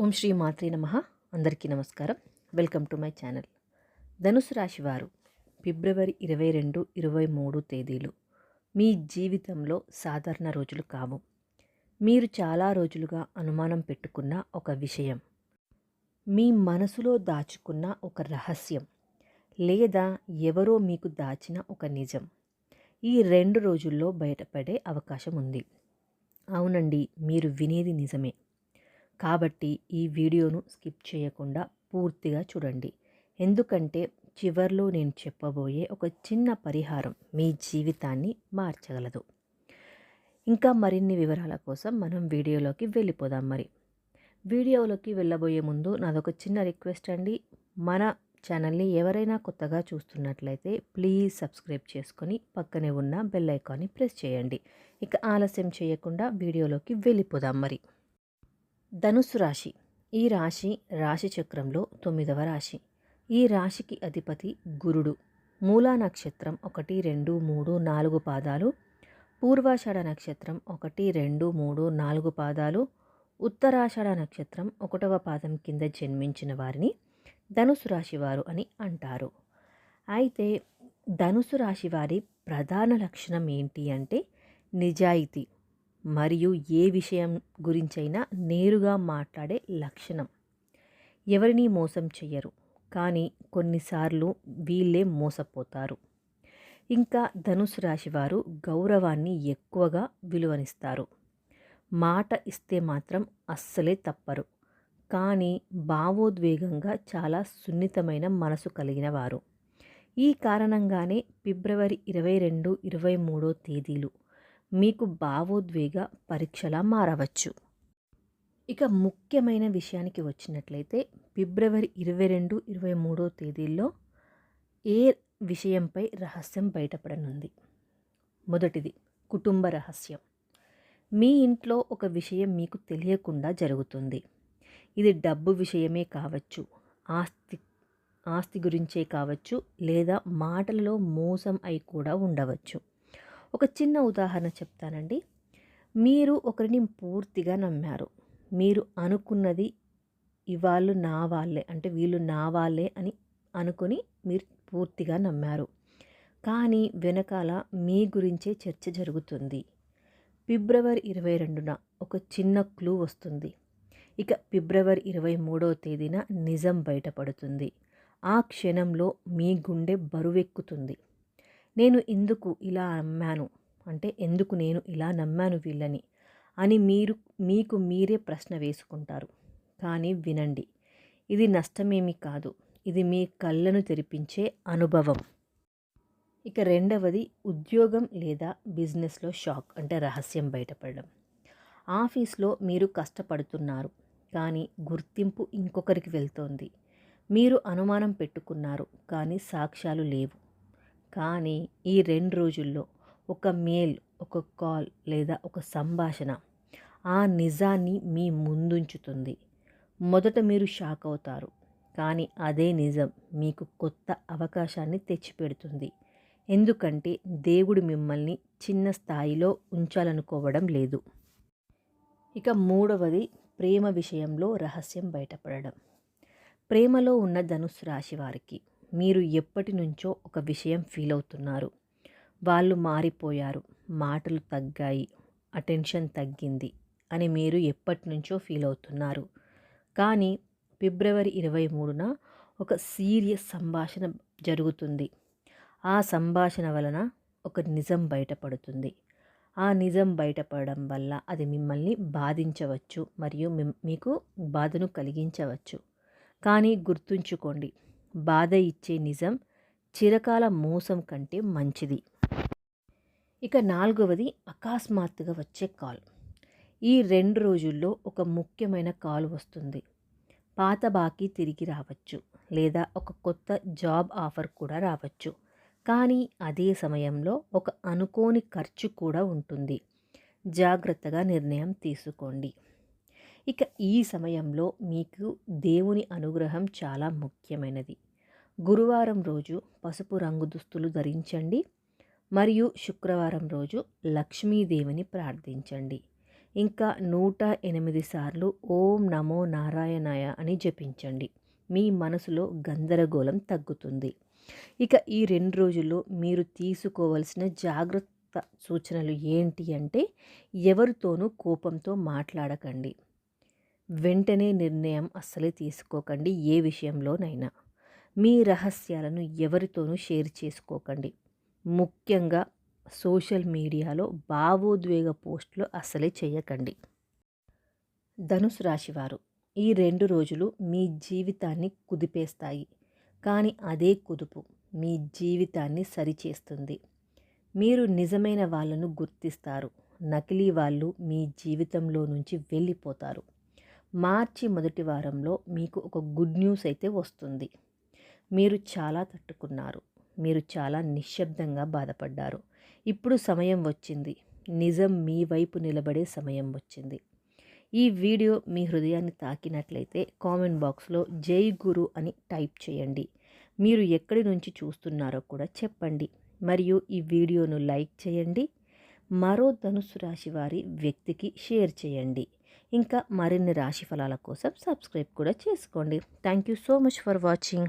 ఓం శ్రీ మాత్రి నమ. అందరికీ నమస్కారం. Welcome to my channel. ధనుసు రాశి వారు ఫిబ్రవరి ఇరవై రెండు ఇరవై మూడు తేదీలు. మీ జీవితంలో సాధారణ రోజులు కావు. మీరు చాలా రోజులుగా అనుమానం పెట్టుకున్న ఒక విషయం. మీ మనసులో దాచుకున్న ఒక రహస్యం. లేదా ఎవరో మీకు దాచిన ఒక నిజం. ఈ రెండు రోజుల్లో బయటపడే అవకాశం ఉంది. అవునండి మీరు వినేది నిజమే. కాబట్టి ఈ వీడియోను స్కిప్ చేయకుండా పూర్తిగా చూడండి. ఎందుకంటే చివర్లో నేను చెప్పబోయే ఒక చిన్న పరిహారం మీ జీవితాన్ని మార్చగలదు. ఇంకా మరిన్ని వివరాల కోసం మనం వీడియోలోకి వెళ్ళిపోదాం మరి. వీడియోలోకి వెళ్ళబోయే ముందు నాదొక చిన్న రిక్వెస్ట్ అండి. మన ఛానల్ని ఎవరైనా కొత్తగా చూస్తున్నట్లయితే ప్లీజ్ సబ్స్క్రైబ్ చేసుకొని పక్కనే ఉన్న బెల్ ఐకాన్ని ప్రెస్ చేయండి. ఇక ఆలస్యం చేయకుండా వీడియోలోకి వెళ్ళిపోదాం మరి. ధనుసు రాశి. ఈ రాశి రాశి చక్రంలో తొమ్మిదవ రాశి. ఈ రాశికి అధిపతి గురుడు. మూలా నక్షత్రం ఒకటి రెండు మూడు నాలుగు పాదాలు. పూర్వాషాఢ నక్షత్రం ఒకటి రెండు మూడు నాలుగు పాదాలు. ఉత్తరాషాఢ నక్షత్రం ఒకటవ పాదం కింద జన్మించిన వారిని ధనుసు రాశి వారు అని అంటారు. అయితే ధనుసు రాశి వారి ప్రధాన లక్షణం ఏంటి అంటే నిజాయితీ. మరియు ఏ విషయం గురించైనా నేరుగా మాట్లాడే లక్షణం. ఎవరిని మోసం చెయ్యరు కానీ కొన్నిసార్లు వీళ్ళే మోసపోతారు. ఇంకా ధనుసు రాశి వారు గౌరవాన్ని ఎక్కువగా విలువనిస్తారు. మాట ఇస్తే మాత్రం అస్సలే తప్పరు కానీ భావోద్వేగంగా చాలా సున్నితమైన మనసు కలిగిన వారు. ఈ కారణంగానే ఫిబ్రవరి ఇరవై రెండు ఇరవై మూడో తేదీలు మీకు భావోద్వేగ పరీక్షలా మారవచ్చు. ఇక ముఖ్యమైన విషయానికి వచ్చినట్లయితే ఫిబ్రవరి ఇరవై రెండు ఇరవై మూడో తేదీల్లో ఏ విషయంపై రహస్యం బయటపడనుంది? మొదటిది కుటుంబ రహస్యం. మీ ఇంట్లో ఒక విషయం మీకు తెలియకుండా జరుగుతుంది. ఇది డబ్బు విషయమే కావచ్చు ఆస్తి ఆస్తి గురించే కావచ్చు లేదా మాటలలో మోసం అయి కూడా ఉండవచ్చు. ఒక చిన్న ఉదాహరణ చెప్తానండి. మీరు ఒకరిని పూర్తిగా నమ్మారు. మీరు అనుకున్నది ఇవాళ్ళు నా వాళ్ళే అంటే వీళ్ళు నా వాళ్ళే అని అనుకుని మీరు పూర్తిగా నమ్మారు. కానీ వెనకాల మీ గురించే చర్చ జరుగుతుంది. ఫిబ్రవరి ఇరవై రెండున ఒక చిన్న క్లూ వస్తుంది. ఇక ఫిబ్రవరి ఇరవై మూడవ తేదీన నిజం బయటపడుతుంది. ఆ క్షణంలో మీ గుండె బరువెక్కుతుంది. నేను ఎందుకు ఇలా నమ్మాను? అంటే ఎందుకు నేను ఇలా నమ్మాను వీళ్ళని? అని మీరు మీకు మీరే ప్రశ్న వేసుకుంటారు. కానీ వినండి ఇది నష్టమేమీ కాదు. ఇది మీ కళ్ళను తెరిపించే అనుభవం. ఇక రెండవది ఉద్యోగం లేదా బిజినెస్లో షాక్ అంటే రహస్యం బయటపడడం. ఆఫీస్లో మీరు కష్టపడుతున్నారు కానీ గుర్తింపు ఇంకొకరికి వెళ్తోంది. మీరు అనుమానం పెట్టుకున్నారు కానీ సాక్ష్యాలు లేవు. కానీ ఈ రెండు రోజుల్లో ఒక మెయిల్ ఒక కాల్ లేదా ఒక సంభాషణ ఆ నిజాన్ని మీ ముందుంచుతుంది. మొదట మీరు షాక్ అవుతారు కానీ అదే నిజం మీకు కొత్త అవకాశాన్ని తెచ్చిపెడుతుంది. ఎందుకంటే దేవుడు మిమ్మల్ని చిన్న స్థాయిలో ఉంచాలనుకోవడం లేదు. ఇక మూడవది ప్రేమ విషయంలో రహస్యం బయటపడడం. ప్రేమలో ఉన్న ధనుసు రాశి వారికి మీరు ఎప్పటి నుంచో ఒక విషయం ఫీల్ అవుతున్నారు. వాళ్ళు మారిపోయారు. మాటలు తగ్గాయి. అటెన్షన్ తగ్గింది అని మీరు ఎప్పటి నుంచో ఫీల్ అవుతున్నారు. కానీ ఫిబ్రవరి ఇరవై మూడున ఒక సీరియస్ సంభాషణ జరుగుతుంది. ఆ సంభాషణ వలన ఒక నిజం బయటపడుతుంది. ఆ నిజం బయటపడడం వల్ల అది మిమ్మల్ని బాధించవచ్చు మరియు మీకు బాధను కలిగించవచ్చు. కానీ గుర్తుంచుకోండి బాధ ఇచ్చే నిజం చిరకాల మోసం కంటే మంచిది. ఇక నాలుగవది అకస్మాత్తుగా వచ్చే కాల్. ఈ రెండు రోజుల్లో ఒక ముఖ్యమైన కాల్ వస్తుంది. పాత బాకీ తిరిగి రావచ్చు లేదా ఒక కొత్త జాబ్ ఆఫర్ కూడా రావచ్చు. కానీ అదే సమయంలో ఒక అనుకోని ఖర్చు కూడా ఉంటుంది. జాగ్రత్తగా నిర్ణయం తీసుకోండి. ఇక ఈ సమయంలో మీకు దేవుని అనుగ్రహం చాలా ముఖ్యమైనది. గురువారం రోజు పసుపు రంగు దుస్తులు ధరించండి. మరియు శుక్రవారం రోజు లక్ష్మీదేవిని ప్రార్థించండి. ఇంకా నూట ఎనిమిది సార్లు ఓం నమో నారాయణాయ అని జపించండి. మీ మనసులో గందరగోళం తగ్గుతుంది. ఇక ఈ రెండు రోజుల్లో మీరు తీసుకోవలసిన జాగ్రత్త సూచనలు ఏంటి అంటే ఎవరితోనూ కోపంతో మాట్లాడకండి. వెంటనే నిర్ణయం అస్సలే తీసుకోకండి ఏ విషయంలోనైనా. మీ రహస్యాలను ఎవరితోనూ షేర్ చేసుకోకండి. ముఖ్యంగా సోషల్ మీడియాలో భావోద్వేగ పోస్టులు అసలే చేయకండి. ధనుసు రాశివారు ఈ రెండు రోజులు మీ జీవితాన్ని కుదిపేస్తాయి. కానీ అదే కుదుపు మీ జీవితాన్ని సరిచేస్తుంది. మీరు నిజమైన వాళ్ళను గుర్తిస్తారు. నకిలీ వాళ్ళు మీ జీవితంలో నుంచి వెళ్ళిపోతారు. మార్చి మొదటి వారంలో మీకు ఒక గుడ్ న్యూస్ అయితే వస్తుంది. మీరు చాలా తట్టుకున్నారు. మీరు చాలా నిశ్శబ్దంగా బాధపడ్డారు. ఇప్పుడు సమయం వచ్చింది. నిజం మీ వైపు నిలబడే సమయం వచ్చింది. ఈ వీడియో మీ హృదయాన్ని తాకినట్లయితే కామెంట్ బాక్స్లో జై గురు అని టైప్ చేయండి. మీరు ఎక్కడి నుంచి చూస్తున్నారో కూడా చెప్పండి. మరియు ఈ వీడియోను లైక్ చేయండి. మరో ధనుసు రాశి వారి వ్యక్తికి షేర్ చేయండి. ఇంకా మరిన్ని రాశి ఫలాల కోసం సబ్స్క్రైబ్ కూడా చేసుకోండి. Thank you so much for watching.